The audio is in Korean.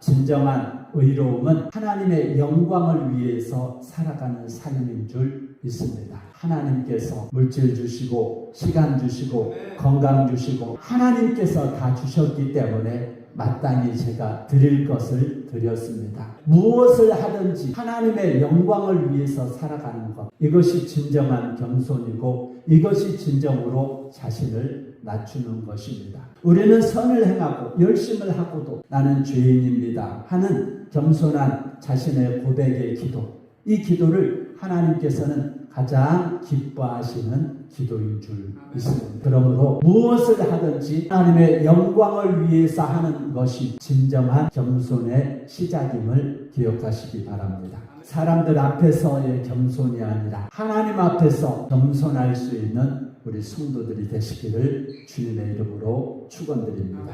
진정한 의로움은 하나님의 영광을 위해서 살아가는 삶인 줄 믿습니다. 하나님께서 물질 주시고 시간 주시고 건강 주시고 하나님께서 다 주셨기 때문에 마땅히 제가 드릴 것을 드렸습니다. 무엇을 하든지 하나님의 영광을 위해서 살아가는 것. 이것이 진정한 겸손이고 이것이 진정으로 자신을 낮추는 것입니다. 우리는 선을 행하고 열심을 하고도 나는 죄인입니다 하는 겸손한 자신의 고백의 기도. 이 기도를 하나님께서는 가장 기뻐하시는 기도인 줄 믿습니다. 그러므로 무엇을 하든지 하나님의 영광을 위해서 하는 것이 진정한 겸손의 시작임을 기억하시기 바랍니다. 사람들 앞에서의 겸손이 아니라 하나님 앞에서 겸손할 수 있는 우리 성도들이 되시기를 주님의 이름으로 축원드립니다.